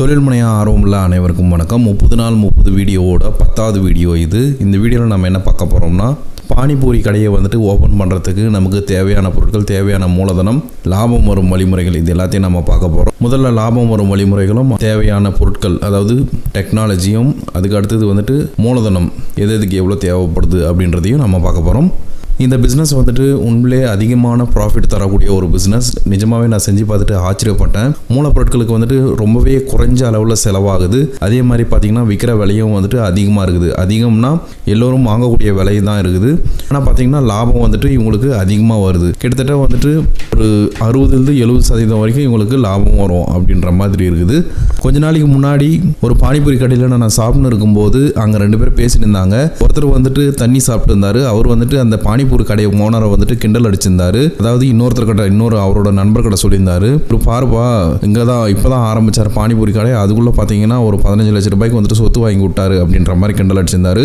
தொழில் முனைய ஆர்வமுள்ள அனைவருக்கும் வணக்கம். முப்பது நாள் முப்பது வீடியோவோட பத்தாவது வீடியோ இது. இந்த வீடியோவில் நம்ம என்ன பார்க்க போகிறோம்னா பானிபூரி கடையை வந்துட்டு ஓப்பன் பண்ணுறதுக்கு நமக்கு தேவையான பொருட்கள் தேவையான மூலதனம் லாபம் வரும் வழிமுறைகள் இது எல்லாத்தையும் நம்ம பார்க்க போகிறோம் முதல்ல லாபம் வரும் வழிமுறைகளும் தேவையான பொருட்கள் அதாவது டெக்னாலஜியும் அதுக்கு அடுத்தது வந்துட்டு மூலதனம் எது எதுக்கு எவ்வளோ தேவைப்படுது அப்படின்றதையும் நம்ம பார்க்க போகிறோம் இந்த பிஸ்னஸ் வந்துட்டு உண்மையிலே அதிகமான ப்ராஃபிட் தரக்கூடிய ஒரு பிஸ்னஸ் நிஜமாகவே நான் செஞ்சு பார்த்துட்டு ஆச்சரியப்பட்டேன். மூலப்பொருட்களுக்கு வந்துட்டு ரொம்பவே குறைஞ்ச அளவில் செலவாகுது. அதே மாதிரி பார்த்தீங்கன்னா விற்கிற விலையும் வந்துட்டு அதிகமாக இருக்குது. அதிகம்னா எல்லோரும் வாங்கக்கூடிய விலை தான் இருக்குது. ஆனால் பார்த்தீங்கன்னா லாபம் வந்துட்டு இவங்களுக்கு அதிகமாக வருது. கிட்டத்தட்ட வந்துட்டு ஒரு அறுபதுலேருந்து எழுபது சதவீதம் வரைக்கும் இவங்களுக்கு லாபம் வரும் அப்படின்ற மாதிரி இருக்குது. கொஞ்ச நாளைக்கு முன்னாடி ஒரு பானிபூரி கடையில் நான் சாப்பிட்டு இருக்கும்போது அங்கே ரெண்டு பேரும் பேசிட்டு இருந்தாங்க. ஒருத்தர் வந்துட்டு தண்ணி சாப்பிட்டு இருந்தாரு. அவர் வந்துட்டு அந்த பானி பானிபூரி கடை ஓனரை வந்துட்டு கிண்டல் அடிச்சிருந்தாரு. அதாவது இன்னொருத்தர் கிட்ட இன்னொரு அவரோட நண்பர் சொல்லியிருந்தாரு. இப்போ பாருப்பா இங்கே தான் இப்போ தான் ஆரம்பிச்சார் பானிபூரி கடை. அதுக்குள்ளே பார்த்தீங்கன்னா ஒரு பதினஞ்சு லட்ச ரூபாய்க்கு வந்துட்டு சொத்து வாங்கி விட்டாரு அப்படின்ற மாதிரி கிண்டல் அடிச்சிருந்தாரு.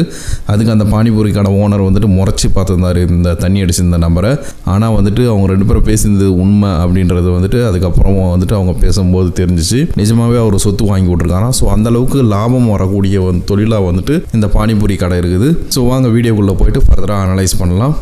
அதுக்கு அந்த பானிபூரி கடை ஓனர் வந்துட்டு முறைச்சி பார்த்துருந்தாரு இந்த தண்ணி அடிச்சிருந்த நம்பரை ஆனால் வந்துட்டு அவங்க ரெண்டு பேரும் பேசியிருந்தது உண்மை அப்படின்றது வந்துட்டு அதுக்கப்புறம் வந்துட்டு அவங்க பேசும்போது தெரிஞ்சிச்சு. நிஜமாவே அவர் சொத்து வாங்கி விட்ருக்காராம் ஸோ அந்த அளவுக்கு லாபம் வரக்கூடிய தொழிலாக வந்துட்டு இந்த பானிபூரி கடை இருக்குது. ஸோ வாங்க வீடியோக்குள்ளே போயிட்டு ஃபர்தராக அனலைஸ் பண்ணலாம்.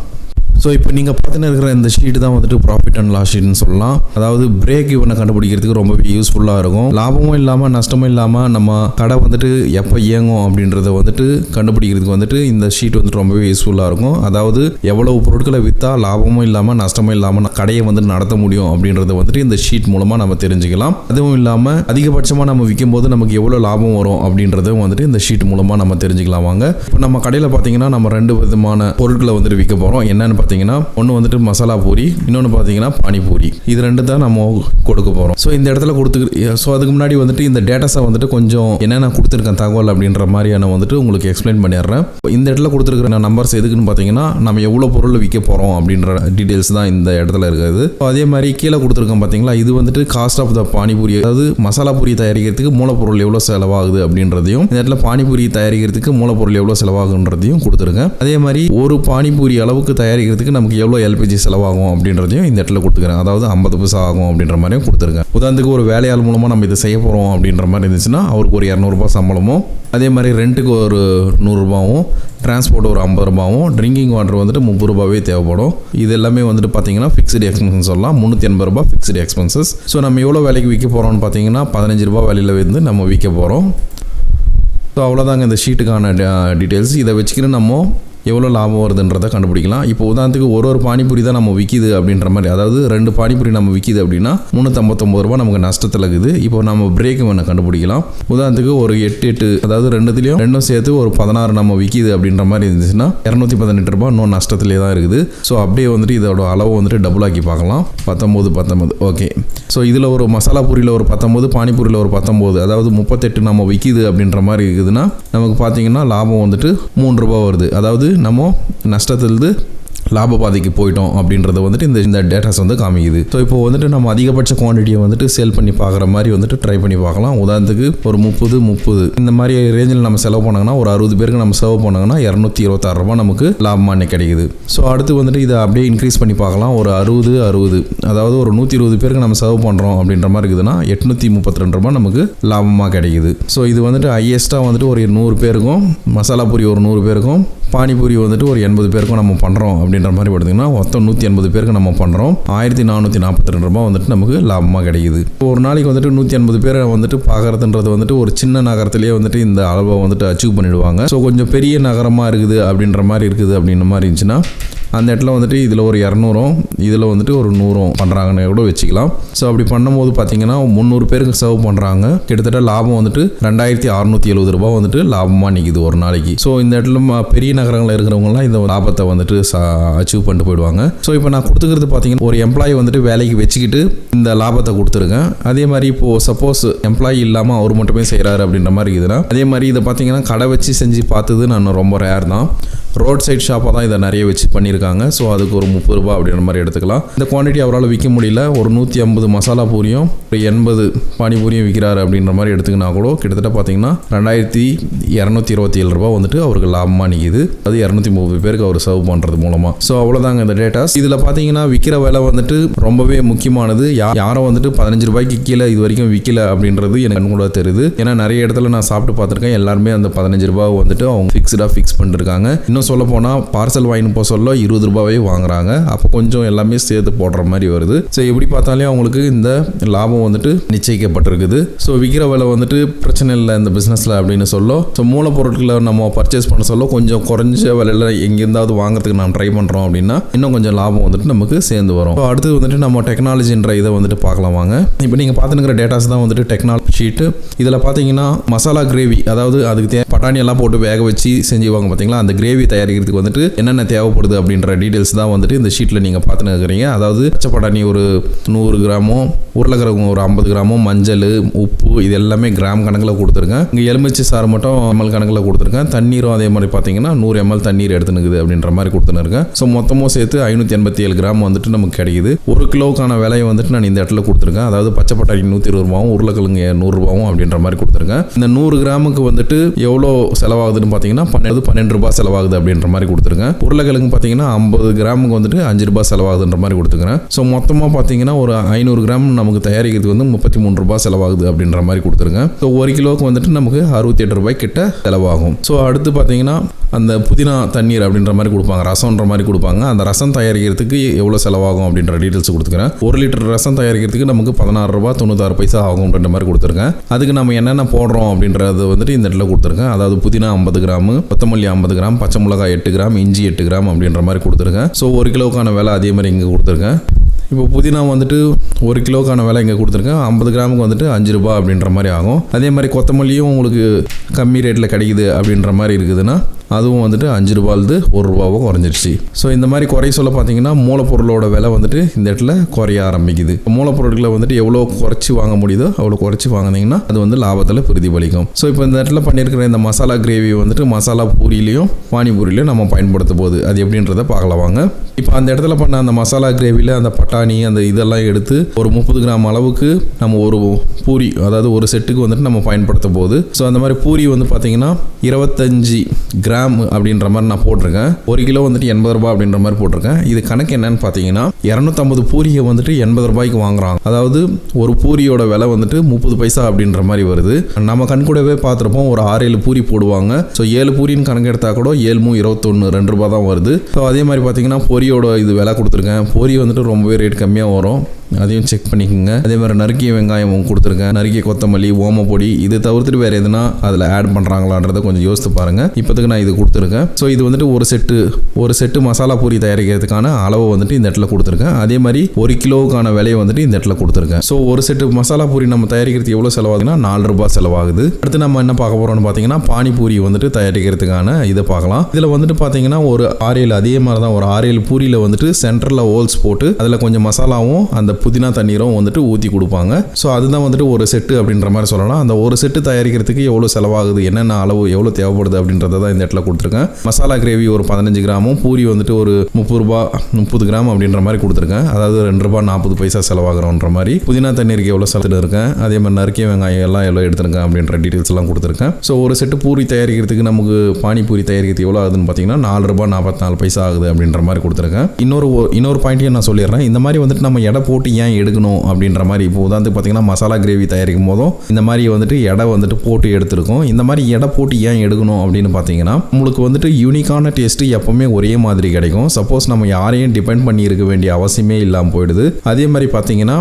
ஸோ இப்போ நீங்கள் பார்த்துன்னு இருக்கிற இந்த ஷீட் தான் வந்துட்டு ப்ராஃபிட் அண்ட் லாஸ் ஷீட்னு சொல்லலாம். அதாவது பிரேக் இவனை கண்டுபிடிக்கிறதுக்கு ரொம்பவே யூஸ்ஃபுல்லாக இருக்கும். லாபமும் இல்லாமல் நஷ்டமும் இல்லாமல் நம்ம கடை வந்துட்டு எப்போ இயங்கும் அப்படின்றத வந்துட்டு கண்டுபிடிக்கிறதுக்கு வந்துட்டு இந்த ஷீட் வந்துட்டு ரொம்பவே யூஸ்ஃபுல்லாக இருக்கும். அதாவது எவ்வளவு பொருட்களை விற்றா லாபமும் இல்லாமல் நஷ்டமும் இல்லாமல் கடையை வந்துட்டு நடத்த முடியும் அப்படின்றத வந்துட்டு இந்த ஷீட் மூலமாக நம்ம தெரிஞ்சுக்கலாம். அதுவும் இல்லாமல் அதிகபட்சமாக நம்ம விற்கும் போது நமக்கு எவ்வளோ லாபம் வரும் அப்படின்றதும் வந்துட்டு இந்த ஷீட் மூலமாக நம்ம தெரிஞ்சுக்கலாம் வாங்க. இப்போ நம்ம கடையில் பார்த்தீங்கன்னா நம்ம ரெண்டு விதமான பொருட்களை வந்துட்டு விற்க போகிறோம் என்னென்னு பார்த்தீங்கன்னா ஒன்று வந்துட்டு மசாலா பூரி இன்னொன்று பார்த்தீங்கன்னா பானிபூரி. இது ரெண்டு தான் நம்ம கொடுக்க போகிறோம் ஸோ இந்த இடத்துல கொடுத்து ஸோ அதுக்கு முன்னாடி வந்துட்டு இந்த டேட்டாஸை வந்துட்டு கொஞ்சம் என்னென்ன கொடுத்துருக்கேன் தகவல் அப்படின்ற மாதிரியான வந்துட்டு உங்களுக்கு எக்ஸ்பிளைன் பண்ணிடுறேன். இந்த இடத்துல கொடுத்துருக்கிற நம்பர்ஸ் எதுக்குன்னு பார்த்தீங்கன்னா நம்ம எவ்வளோ பொருள் விற்க போகிறோம் அப்படின்ற டீட்டெயில்ஸ் தான் இந்த இடத்துல இருக்குது. அதே மாதிரி கீழே கொடுத்துருக்கோம் பார்த்தீங்களா இது வந்துட்டு காஸ்ட் ஆஃப் த பானிபூரி அதாவது மசாலா பூரி தயாரிக்கிறதுக்கு மூலப்பொருள் எவ்வளோ செலவாகுது அப்படின்றதையும் இந்த இடத்துல பானிபூரி தயாரிக்கிறதுக்கு மூலப்பொருள் எவ்வளோ செலவாகுன்றதையும் கொடுத்துருக்கேன். அதே மாதிரி ஒரு பானிபூரி அளவுக்கு தயாரிக்கிறதுக்கு நமக்கு எவ்வளோ எல்பிஜி செலவாகும் அப்படின்றதையும் இந்த இடத்துல கொடுத்துக்கிறாங்க. அதாவது ஐம்பது பைசா ஆகும் அப்படின்ற மாதிரியும் கொடுத்துருங்க உதாரணத்துக்கு ஒரு வேலையாள் மூலமாக நம்ம இதை செய்ய போகிறோம் அப்படின்ற மாதிரி இருந்துச்சுன்னா அவருக்கு ஒரு இரநூறுபா சம்பளமும் அதே மாதிரி ரெண்ட்டுக்கு ஒரு நூறுரூபாவும் டிரான்ஸ்போர்ட் ஒரு ஐம்பது ரூபாவும் ட்ரிங்கிங் வாட்டர் வந்துட்டு முப்பது ரூபாவே தேவைப்படும். இது எல்லாமே வந்துட்டு பார்த்தீங்கன்னா ஃபிக்ஸ்டு எக்ஸ்பென்சஸ் சொல்லலாம். முந்நூற்றி எண்பது ரூபா ஃபிக்ஸ்டு எக்ஸ்பென்சஸ் ஸோ நம்ம எவ்வளோ வேலைக்கு விற்க போகிறோம்னு பார்த்தீங்கன்னா பதினஞ்சு ரூபா வேலையில் வந்து நம்ம விற்க போகிறோம் ஸோ அவ்வளோதாங்க இந்த ஷீட்டுக்கான டீட்டெயில்ஸ் இதை வச்சுக்கிட்டு நம்ம எவ்வளோ லாபம் வருதுன்றதை கண்டுபிடிக்கலாம். இப்போ உதாரணத்துக்கு ஒரு ஒரு பானிபூரி தான் நம்ம விற்கிது அப்படின்ற மாதிரி. அதாவது ரெண்டு பானிபூரி நம்ம விற்கிது அப்படின்னா முந்நூற்றம்பத்தொம்பது ரூபா நமக்கு நஷ்டத்தில் இருக்குது. இப்போ நம்ம பிரேக் ஒன்று கண்டுபிடிக்கலாம். உதாரணத்துக்கு ஒரு எட்டு எட்டு அதாவது ரெண்டுத்துலேயும் ரெண்டும் சேர்த்து ஒரு பதினாறு நம்ம விற்கிது அப்படின்ற மாதிரி இருந்துச்சுன்னா இரநூத்தி பதினெட்டு ரூபா இன்னும் நஷ்டத்திலே தான் இருக்குது. ஸோ அப்படியே வந்துட்டு இதோட அளவு வந்துட்டு டபுள் ஆக்கி பார்க்கலாம். பத்தொம்போது பத்தொம்பது. ஓகே ஸோ இதில் ஒரு மசாலா பூரியில் ஒரு பத்தொம்போது பானிபூரியில் ஒரு பத்தொம்போது அதாவது முப்பத்தெட்டு நம்ம விற்கிது அப்படின்ற மாதிரி இருக்குதுன்னா நமக்கு பார்த்தீங்கன்னா லாபம் வந்துட்டு மூணு ரூபா வருது. அதாவது நம்ம நஷ்டத்திலிருந்து லாப பாதைக்கு போயிட்டோம் அப்படின்றத வந்துட்டு இந்த இந்த டேட்டாஸ் வந்து காமிக்குது. ஸோ இப்போ வந்துட்டு நம்ம அதிகபட்ச குவான்டிட்டியை வந்துட்டு சேல் பண்ணி பார்க்குற மாதிரி வந்துட்டு ட்ரை பண்ணி பார்க்கலாம். உதாரணத்துக்கு ஒரு முப்பது முப்பது. இந்த மாதிரி ரேஞ்சில் நம்ம செலவு பண்ணாங்கன்னா ஒரு அறுபது பேருக்கு நம்ம செலவு பண்ணாங்கன்னா இரநூத்தி இருபத்தாறு ரூபா நமக்கு லாபமாக கிடைக்குது. ஸோ அடுத்து வந்துட்டு இதை அப்படியே இன்க்ரீஸ் பண்ணி பார்க்கலாம். ஒரு அறுபது அறுபது. அதாவது ஒரு நூற்றி இருபது பேருக்கு நம்ம செலவு பண்ணுறோம் அப்படின்ற மாதிரி இருக்குதுன்னா எட்நூற்றி முப்பத்தி ரெண்டு ரூபா நமக்கு லாபமாக கிடைக்குது. ஸோ இது வந்துட்டு ஹையஸ்ட்டாக வந்துட்டு ஒரு நூறு பேருக்கும் மசாலா பூரி ஒரு நூறு பேருக்கும் பானிபூரி வந்துட்டு ஒரு எண்பது பேருக்கும் நம்ம பண்ணுறோம் அப்படின்னு அப்படின்ற மாதிரி பார்த்தீங்கன்னா மொத்தம் நூற்றி எண்பது பேருக்கு நம்ம பண்ணுறோம் ஆயிரத்தி நானூற்றி நாற்பத்தி ரெண்டு ரூபா வந்துட்டு நமக்கு லாபமாக கிடைக்குது. இப்போ ஒரு நாளைக்கு வந்துட்டு நூற்றி ஐம்பது பேரை வந்துட்டு பார்க்குறதுன்றது வந்துட்டு ஒரு சின்ன நகரத்திலேயே வந்துட்டு இந்த அளவை வந்துட்டு அச்சீவ் பண்ணிடுவாங்க. ஸோ கொஞ்சம் பெரிய நகரமாக இருக்குது அப்படின்ற மாதிரி இருக்குது அப்படின்ற மாதிரி இருந்துச்சுன்னா அந்த இடத்துல வந்துட்டு இதில் ஒரு இரநூறும் இதில் வந்துட்டு ஒரு நூறும் பண்ணுறாங்கன்னு கூட வச்சுக்கலாம். ஸோ அப்படி பண்ணும்போது பார்த்தீங்கன்னா முந்நூறு பேருக்கு சர்வ் பண்ணுறாங்க. கிட்டத்தட்ட லாபம் வந்துட்டு ரெண்டாயிரத்தி அறநூற்றி எழுபது ரூபா வந்துட்டு லாபமாக நிற்கிது ஒரு நாளைக்கு. ஸோ இந்த இடத்துல ம- பெரிய நகரங்களில் இருக்கிறவங்கலாம் இந்த லாபத்தை வந்துட்டு அச்சீவ் பண்ணிட்டு போயிடுவாங்க. ஸோ இப்போ நான் கொடுத்துக்கிறது பார்த்தீங்கன்னா ஒரு எம்ப்ளாயி வந்துட்டு வேலைக்கு வச்சுக்கிட்டு இந்த லாபத்தை கொடுத்துருக்கேன். அதே மாதிரி இப்போது சப்போஸ் எம்ப்ளாயி இல்லாமல் அவர் மட்டுமே செய்கிறாரு அப்படின்ற மாதிரி இருக்குதுன்னா அதே மாதிரி இதை பார்த்தீங்கன்னா கடை வச்சு செஞ்சு பார்த்தது நான் ரொம்ப ரேர் தான். ரோட் சைட் ஷாப்பாக தான் இதை நிறைய வச்சு பண்ணியிருக்காங்க. ஸோ அதுக்கு ஒரு முப்பது ரூபா அப்படின்ற மாதிரி எடுத்துக்கலாம். இந்த குவான்டிட்டி அவரால் விற்க முடியல. ஒரு நூற்றி ஐம்பது மசாலா பூரியும் ஒரு எண்பது பானிபூரியும் விற்கிறாரு அப்படின்ற மாதிரி எடுத்துக்கினா கூட கிட்டத்தட்ட பார்த்தீங்கன்னா ரெண்டாயிரத்தி இரநூத்தி இருபத்தி ஏழு ரூபா வந்துட்டு அவருக்கு லாபமாக நிற்கிது அது இரநூத்தி முப்பது பேருக்கு அவர் சர்வ் பண்ணுறது மூலமாக ஸோ அவ்வளோதாங்க இந்த டேட்டாஸ் இதில் பார்த்தீங்கன்னா விற்கிற விலை வந்துட்டு ரொம்பவே முக்கியமானது. யா யாரும் வந்துட்டு பதினஞ்சு ரூபாய்க்கு கீழே இது வரைக்கும் விற்கல அப்படின்றது எனக்கு கூட தெரியுது. ஏன்னா நிறைய இடத்துல நான் சாப்பிட்டு பார்த்துருக்கேன். எல்லாருமே அந்த பதினஞ்சு ரூபாய் வந்துட்டு அவங்க ஃபிக்ஸ்டாக ஃபிக்ஸ் பண்ணிருக்காங்க. இன்னும் சொல்ல போனால் பார்சல் வாங்கிட்டு போக சொல்ல இருபது ரூபாவே வாங்குறாங்க. அப்போ கொஞ்சம் எல்லாமே சேர்த்து போடுற மாதிரி வருது. ஸோ எப்படி பார்த்தாலே அவங்களுக்கு இந்த லாபம் வந்துட்டு நிச்சயிக்கப்பட்டிருக்குது. ஸோ விற்கிற விலை வந்துட்டு பிரச்சனை இல்லை இந்த பிஸ்னஸில் அப்படின்னு சொல்ல. ஸோ மூலப்பொருட்களை நம்ம பர்ச்சேஸ் பண்ண சொல்ல. கொஞ்சம் குறைஞ்ச விலையில் எங்கேருந்தாவது வாங்குறதுக்கு நம்ம ட்ரை பண்ணுறோம் அப்படின்னா இன்னும் கொஞ்சம் லாபம் வந்துட்டு நமக்கு சேர்ந்து வரும். ஸோ அடுத்து வந்துட்டு நம்ம டெக்னாலஜின்ற இதை வந்துட்டு பார்க்கலாம் வாங்க. இப்போ நீங்கள் பார்த்துனுக்கிற டேட்டாஸ் தான் வந்துட்டு டெக்னாலஜி ஷீட்டு இதில் பார்த்தீங்கன்னா மசாலா கிரேவி அதாவது அதுக்கு தே பட்டாணி எல்லாம் போட்டு வேக வச்சு செஞ்சுவாங்க பார்த்தீங்களா? அந்த கிரேவி தயாரிக்கிறதுக்கு வந்துட்டு என்னென்ன தேவைப்படுது அப்படின்ற டீட்டெயில்ஸ் தான் வந்துட்டு இந்த ஷீட்டில் நீங்கள் பார்த்துன்னு இருக்கிறீங்க. அதாவது பச்சைப்பட்டாணி ஒரு நூறு கிராமும் உருளைக்கிழங்கு ஒரு ஐம்பது கிராமும் மஞ்சள் உப்பு இது எல்லாமே கிராம் கணக்கில் கொடுத்துருக்கேன் இங்கே எலுமிச்சை சாறு மட்டும் எம்எல் கணக்கில் கொடுத்துருக்கேன் தண்ணீரும் அதே மாதிரி பார்த்தீங்கன்னா நூறு எம்எல் தண்ணீர் எடுத்துனுக்குது அப்படின்ற மாதிரி கொடுத்துன்னு இருக்கேன். ஸோ மொத்தமும் சேர்த்து ஐநூற்றி எண்பத்தி ஏழு கிராம் வந்துட்டு நமக்கு கிடைக்குது. ஒரு கிலோவுக்கான விலையை வந்துட்டு நான் இந்த இடத்துல கொடுத்துருக்கேன். அதாவது பச்சைப்பட்டாணி நூற்றி இருபது ரூபாவும் உருளைக்கிழங்கு நூறுரூபாவும் அப்படின்ற மாதிரி கொடுத்துருக்கேன். இந்த நூறு கிராமுக்கு வந்துட்டு எவ்வளோ செலவாகுதுன்னு பார்த்தீங்கன்னா பன்னெண்டு பன்னெண்டு ரூபாய் செலவாகுது அப்படின்ற மாதிரி கொடுத்துருக்கேன் உருளைக்கிழங்கு பார்த்தீங்கன்னா ஐம்பது கிராமுக்கு வந்துட்டு அஞ்சு ரூபாய் செலவாகுதுன்ற மாதிரி கொடுத்துருக்கேன் ஸோ மொத்தமாக பார்த்தீங்கன்னா ஒரு ஐநூறு கிராம் நமக்கு தயாரிக்கிறதுக்கு வந்து முப்பத்தி மூணு ரூபாய் செலவாகுது அப்படின்ற மாதிரி கொடுத்துருங்க. ஸோ ஒரு கிலோவுக்கு வந்துட்டு நமக்கு அறுபத்தி எட்டு ரூபாய் கிட்ட செலவாகும். ஸோ அடுத்து பார்த்தீங்கன்னா அந்த புதினா தண்ணீர் அப்படின்ற மாதிரி கொடுப்பாங்க. ரசம்ன்ற மாதிரி கொடுப்பாங்க. அந்த ரசம் தயாரிக்கிறதுக்கு எவ்வளோ செலவாகும் அப்படின்ற டீட்டெயில்ஸ் கொடுத்துக்கிறேன். ஒரு லிட்டர் ரசம் தயாரிக்கிறதுக்கு நமக்கு பதினாறு ரூபா தொண்ணூத்தாறு பைசா ஆகும் அப்படின்ற மாதிரி கொடுத்துருக்கேன். அதுக்கு நம்ம என்னென்ன போடுறோம் அப்படின்றது வந்துட்டு இந்த இடத்துல கொடுத்துருக்கேன். அதாவது புதினா ஐம்பது கிராம் கொத்தமல்லி ஐம்பது கிராம் பச்சை மிளகாய் எட்டு கிராம் இஞ்சி எட்டு கிராம் அப்படின்ற மாதிரி கொடுத்துருக்கேன். ஸோ ஒரு கிலோக்கான விலை அதே மாதிரி இங்கே கொடுத்துருக்கேன். இப்போ புதினா வந்துட்டு ஒரு கிலோக்கான விலை இங்கே கொடுத்துருக்கேன். ஐம்பது கிராமுக்கு வந்துட்டு அஞ்சு ரூபா அப்படின்ற மாதிரி ஆகும். அதே மாதிரி கொத்தமல்லியும் உங்களுக்கு கம்மி ரேட்டில் கிடைக்குது அப்படின்ற மாதிரி இருக்குதுன்னா அதுவும் வந்துட்டு அஞ்சு ரூபாயிலிருந்து ஒரு ரூபாவோ குறைஞ்சிருச்சு. ஸோ இந்த மாதிரி குறைய சொல்ல பார்த்தீங்கன்னா மூலப்பொருளோட விலை வந்துட்டு இந்த இடத்துல குறைய ஆரம்பிக்குது. மூலப்பொருட்களை வந்துட்டு எவ்வளோ குறைச்சி வாங்க முடியுதோ அவ்வளோ குறைச்சி வாங்கினீங்கன்னா அது வந்து லாபத்தில் பிரதிபலிக்கும். ஸோ இப்போ இந்த இடத்துல பண்ணியிருக்கிற இந்த மசாலா கிரேவி வந்துட்டு மசாலா பூரியிலையும் பானிபூரிலையும் நம்ம பயன்படுத்த போகுது. அது எப்படின்றத பார்க்கலாம் வாங்க. இப்போ அந்த இடத்துல பண்ண அந்த மசாலா கிரேவியில் அந்த பட்டாணி அந்த இதெல்லாம் எடுத்து ஒரு முப்பது கிராம் அளவுக்கு நம்ம ஒரு பூரி அதாவது ஒரு செட்டுக்கு வந்துட்டு நம்ம பயன்படுத்த போகுது. ஸோ அந்த மாதிரி பூரி வந்து பார்த்தீங்கன்னா இருபத்தஞ்சி கிராம் அப்படின்ற மாதிரி நான் போட்டிருக்கேன். ஒரு கிலோ வந்துட்டு எண்பது ரூபாய் அப்படின்ற மாதிரி போட்டிருக்கேன். இது கணக்கு என்னன்னு பார்த்தீங்கன்னா இரநூத்தம்பது பூரியை வந்துட்டு எண்பது ரூபாய்க்கு வாங்குறாங்க. அதாவது ஒரு பூரியோட விலை வந்துட்டு முப்பது பைசா அப்படின்ற மாதிரி வருது. நம்ம கண் கூடவே பார்த்துருப்போம் ஒரு ஆறு ஏழு பூரி போடுவாங்க. ஸோ ஏழு பூரின்னு கணக்கு எடுத்தால் கூட ஏழு இருபத்தொன்று ரெண்டு ரூபா தான் வருது. ஸோ அதே மாதிரி பார்த்தீங்கன்னா பொரியோட இது விலை கொடுத்துருக்கேன். பொரி வந்துட்டு ரொம்பவே ரேட் கம்மியாக வரும். அதையும் செக் பண்ணிக்கோங்க. அதே மாதிரி நறுக்கிய வெங்காயம் கொடுத்துருக்கேன். நறுக்கிய கொத்தமல்லி ஓமப்பொடி இது தவிர்த்துட்டு வேறு எதுனா அதில் ஆட் பண்ணுறாங்களான்றதை கொஞ்சம் யோசித்து பாருங்கள் இப்போதுக்கு நான் இது கொடுத்துருக்கேன். ஸோ இது வந்துட்டு ஒரு செட்டு ஒரு செட்டு மசாலா பூரி தயாரிக்கிறதுக்கான அளவு வந்துட்டு இந்த இடத்துல கொடுத்துருக்கேன். அதே மாதிரி ஒரு கிலோவுக்கான விலையை வந்துட்டு இந்த இடத்துல கொடுத்துருக்கேன். ஸோ ஒரு செட்டு மசாலா பூரி நம்ம தயாரிக்கிறதுக்கு எவ்வளோ செலவாகுதுன்னா நாலு ரூபாய் செலவாகுது. அடுத்து நம்ம என்ன பார்க்க போகிறோம்னு பார்த்தீங்கன்னா பானிபூரி வந்துட்டு தயாரிக்கிறதுக்கான இதை பார்க்கலாம். இதில் வந்துட்டு பார்த்தீங்கன்னா ஒரு ஆரியல் அதே மாதிரி தான் ஒரு ஆரியல் பூரியில் வந்துட்டு சென்டரில் ஹோல்ஸ் போட்டு அதில் கொஞ்சம் மசாலாவும் அந்த புதினா தண்ணீரும் வந்துட்டு ஊற்றி கொடுப்பாங்க. ஸோ அதுதான் வந்துட்டு ஒரு செட்டு அப்படின்ற மாதிரி சொல்லலாம். அந்த ஒரு செட்டு தயாரிக்கிறதுக்கு எவ்வளோ செலவாகுது என்னென்ன அளவு எவ்வளோ தேவைப்படுது அப்படின்றத தான் இந்த இடத்துல கொடுத்துருக்கேன். மசாலா கிரேவி ஒரு பதினஞ்சு கிராமும் பூரி வந்துட்டு ஒரு முப்பது ரூபா முப்பது கிராம் அப்படின்ற மாதிரி கொடுத்துருக்கேன். அதாவது ரெண்டு ரூபா நாற்பது பைசா செலவாகிறோன்ற மாதிரி. புதினா தண்ணீருக்கு எவ்வளோ செலுத்திட்டு இருக்கேன்? அதே மாதிரி நறுக்கிய வெங்காயம் எல்லாம் எவ்வளோ எடுத்திருக்கேன் அப்படின்ற டீட்டெயில்ஸ் எல்லாம் கொடுத்துருக்கேன். ஸோ ஒரு செட்டு பூரி தயாரிக்கிறதுக்கு நமக்கு பானிபூரி தயாரிக்கிறதுக்கு எவ்வளோ ஆகுதுன்னு பார்த்தீங்கன்னா நாலு ரூபா நாற்பத்தி நாலு பைசா ஆகுது அப்படின்ற மாதிரி கொடுத்துருக்கேன். இன்னொரு இன்னொரு பாயிண்ட்டையும் நான் சொல்லிடுறேன். இந்த மாதிரி வந்துட்டு நம்ம எடை போட்டு ஏன் எடுக்கணும் அப்படின்ற மாதிரி இப்போ உதாரணத்துக்கு பார்த்தீங்கன்னா மசாலா கிரேவி தயாரிக்கும் போதும் இந்த மாதிரி வந்துட்டு எடை வந்துட்டு போட்டு எடுத்திருக்கோம். இந்த மாதிரி எடை போட்டு ஏன் எடுக்கணும் அப்படின்னு பார்த்தீங்கன்னா நம்மளுக்கு வந்துட்டு யூனிக்கான டேஸ்ட்டு எப்போவுமே ஒரே மாதிரி கிடைக்கும். சப்போஸ் நம்ம யாரையும் டிபெண்ட் பண்ணி இருக்க வேண்டிய அவசியமே இல்லாமல் போயிடுது. அதே மாதிரி பார்த்தீங்கன்னா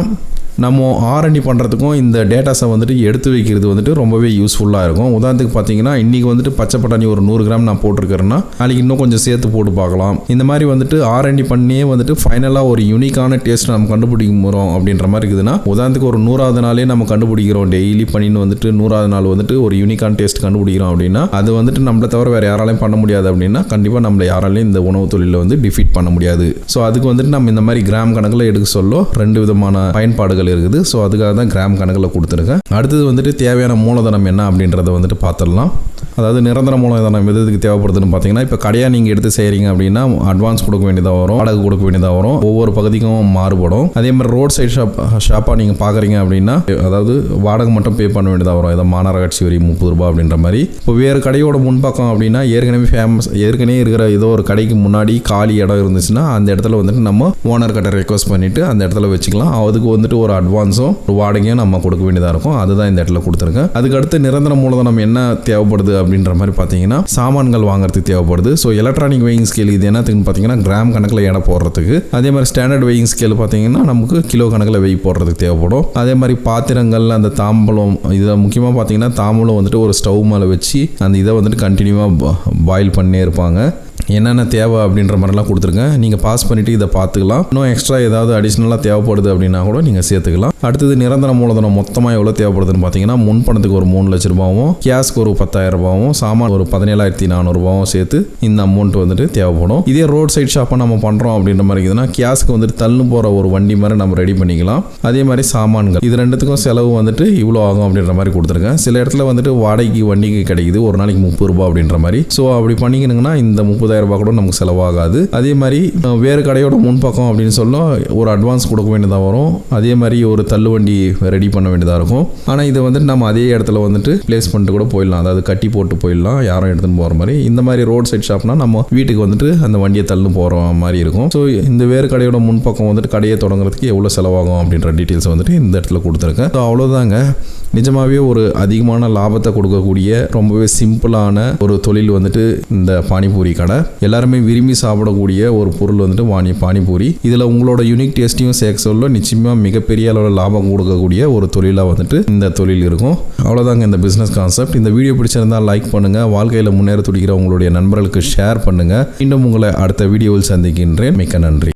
நம்ம ஆர்என்டி பண்ணுறதுக்கும் இந்த டேட்டாஸை வந்துட்டு எடுத்து வைக்கிறது வந்துட்டு ரொம்பவே யூஸ்ஃபுல்லாக இருக்கும். உதாரணத்துக்கு பார்த்தீங்கன்னா இன்றைக்கி வந்துட்டு பச்சை பட்டாணி ஒரு நூறு கிராம் நான் போட்டிருக்கிறேன்னா நாளைக்கு இன்னும் கொஞ்சம் சேர்த்து போட்டு பார்க்கலாம். இந்த மாதிரி வந்துட்டு ஆர்என்டி பண்ணியே வந்துட்டு ஃபைனலாக ஒரு யூனிக்கான டேஸ்ட் நம்ம கண்டுபிடிக்க போகிறோம் அப்படின்ற மாதிரி இருக்குதுன்னா உதாரணத்துக்கு ஒரு நூறாவது நாளே நம்ம கண்டுபிடிக்கிறோம். டெய்லி பண்ணின்னு வந்துட்டு நூறாவது நாள் வந்துட்டு ஒரு யூனிக்கான டேஸ்ட் கண்டுபிடிக்கிறோம் அப்படின்னா அது வந்துட்டு நம்மளை தவிர வேறு யாராலையும் பண்ண முடியாது அப்படின்னா கண்டிப்பாக நம்மளை யாராலையும் இந்த உணவு தொழிலில் வந்து டிஃபீட் பண்ண முடியாது. ஸோ அதுக்கு வந்துட்டு நம்ம இந்த மாதிரி கிராம் கணக்கில் எடுக்க சொல்லோ ரெண்டு விதமான பயன்பாடுகள் இருக்குது. ஸோ அதுக்காக தான் கிராம் கணக்கில் கொடுத்துருக்கேன். அடுத்தது வந்துட்டு தேவையான மூலதனம் என்ன அப்படின்றத வந்துட்டு பார்த்துடலாம். அதாவது நிரந்தர மூலதனம் எது எதுக்கு தேவைப்படுதுன்னு பார்த்தீங்கன்னா இப்போ கடையாக நீங்கள் எடுத்து செய்கிறீங்க அப்படின்னா அட்வான்ஸ் கொடுக்க வேண்டியதாக வரும் வாடகை கொடுக்க வேண்டியதாக வரும். ஒவ்வொரு பகுதிக்கும் மாறுபடும். அதே மாதிரி ரோட் சைடு ஷாப் ஷாப்பாக நீங்கள் பார்க்குறீங்க அப்படின்னா அதாவது வாடகை மட்டும் பே பண்ண வேண்டியதாக வரும். ஏதோ மாநகராட்சி வரி முப்பது ரூபாய் அப்படின்ற மாதிரி. இப்போ வேறு கடையோட முன்பக்கம் அப்படின்னா ஏற்கனவே ஃபேமஸ் ஏற்கனவே இருக்கிற ஏதோ ஒரு கடைக்கு முன்னாடி காலி இடம் இருந்துச்சுன்னா அந்த இடத்துல வந்துட்டு நம்ம ஓனர் கிட்ட ரெக்வஸ்ட் பண்ணிவிட்டு அந்த இடத்துல வச்சுக்கலாம். அதுக்கு வந்துட்டு ஒரு அட்வான்ஸும் வாடகையும் நம்ம கொடுக்க வேண்டியதாக இருக்கும். அதுதான் இந்த இடத்துல கொடுத்துருக்கேன். அதுக்கு அடுத்து நிரந்தர மூலதனம் என்ன தேவைப்படுது அப்படின்ற மாதிரி பார்த்தீங்கன்னா சாமான்கள் வாங்குறதுக்கு தேவைப்படுது. ஸோ எலக்ட்ரானிக் வெயிங் ஸ்கேல் இது என்னத்துக்குன்னு பார்த்தீங்கன்னா கிராம் கணக்கில் எடை போடுறதுக்கு. அதே மாதிரி ஸ்டாண்டர்ட் வெயிங் ஸ்கேல் பார்த்தீங்கன்னா நமக்கு கிலோ கணக்கில் வெய் போடுறதுக்கு தேவைப்படும். அதே மாதிரி பாத்திரங்கள் அந்த தாம்பலம் இதை முக்கியமாக பார்த்தீங்கன்னா தாம்பலம் வந்துட்டு ஒரு ஸ்டவ் மேலே வச்சு அந்த இதை வந்துட்டு கண்டினியூவாக பாயில் பண்ணே இருப்பாங்க. என்னென்ன தேவை அப்படின்ற மாதிரிலாம் கொடுத்துருக்கேன் நீங்கள் பாஸ் பண்ணிவிட்டு இதை பார்த்துக்கலாம். இன்னும் எக்ஸ்ட்ரா ஏதாவது அடிஷ்னலாக தேவைப்படுது அப்படின்னா கூட நீங்கள் சேர்த்துக்கலாம். அடுத்தது நிரந்தர மூலதனம் மொத்தமாக எவ்வளோ தேவைப்படுதுன்னு பார்த்தீங்கன்னா முன்பணத்துக்கு ஒரு மூணு லட்ச ரூபாவும் கேஸ்க்கு ஒரு பத்தாயிரம் ரூபாவும் சாமான் ஒரு பதினேழாயிரத்தி நானூறுபாவும் சேர்த்து இந்த அமௌண்ட் வந்துட்டு தேவைப்படும். இதே ரோட் சைட் ஷாப்பாக நம்ம பண்ணுறோம் அப்படின்ற மாதிரி இருக்குதுன்னா கேஸ்க்கு வந்துட்டு தள்ளு போகிற ஒரு வண்டி மாதிரி நம்ம ரெடி பண்ணிக்கலாம். அதே மாதிரி சாமான்கள். இது ரெண்டுத்துக்கும் செலவு வந்துட்டு இவ்வளோ ஆகும் அப்படின்ற மாதிரி கொடுத்துருக்கேன் சில இடத்துல வந்துட்டு வாடகைக்கு வண்டிக்கு கிடைக்குது. ஒரு நாளைக்கு முப்பது ரூபா அப்படின்ற மாதிரி. ஸோ அப்படி பண்ணிக்கணுங்கன்னா இந்த முப்பதாயிரம் ரூபாய் கூட நமக்கு செலவாகாது. அதே மாதிரி வேறு கடையோட முன்பக்கம் அப்படின்னு சொன்னால் ஒரு அட்வான்ஸ் கொடுக்க வேண்டியதாக வரும். அதே மாதிரி ஒரு தள்ளுவண்டி ரெடி பண்ண வேண்டியதாக இருக்கும். ஆனால் இதை வந்துட்டு நம்ம அதே இடத்துல வந்துட்டு பிளேஸ் பண்ணிட்டு கூட போயிடலாம். அதாவது கட்டி போட்டு போயிடலாம். யாரும் எடுத்துன்னு போகிற மாதிரி. இந்த மாதிரி ரோட் சைட் ஷாப்னா நம்ம வீட்டுக்கு வந்துட்டு அந்த வண்டியை தள்ளு போகிற மாதிரி இருக்கும். ஸோ இந்த வேறு கடையோட முன்பக்கம் வந்துட்டு கடையை தொடங்குறதுக்கு எவ்வளோ செலவாகும் அப்படின்ற டீட்டெயில்ஸ் வந்துட்டு இந்த இடத்துல கொடுத்துருக்கேன். ஸோ அவ்வளோதாங்க நிஜமாகவே ஒரு அதிகமான லாபத்தை கொடுக்கக்கூடிய ரொம்பவே சிம்பிளான ஒரு தொழில் வந்துட்டு இந்த பானிபூரி கடை. எல்லாருமே விரும்பி சாப்பிடக்கூடிய ஒரு பொருள் வந்துட்டு வாணி பானிபூரி. இதில் உங்களோட யூனிக் டேஸ்ட்டையும் சேர்க்க சொல்ல நிச்சயமாக மிகப்பெரிய அளவில் லாபம் கொடுக்கக்கூடிய ஒரு தொழிலாக வந்துட்டு இந்த தொழில் இருக்கும். அவ்வளோதாங்க இந்த பிஸ்னஸ் கான்செப்ட் இந்த வீடியோ பிடிச்சிருந்தால் லைக் பண்ணுங்கள் வாழ்க்கையில் முன்னேற துடிக்கிற உங்களுடைய நண்பர்களுக்கு ஷேர் பண்ணுங்கள் இன்னும் உங்களை அடுத்த வீடியோவில் சந்திக்கின்றேன். மிக்க நன்றி.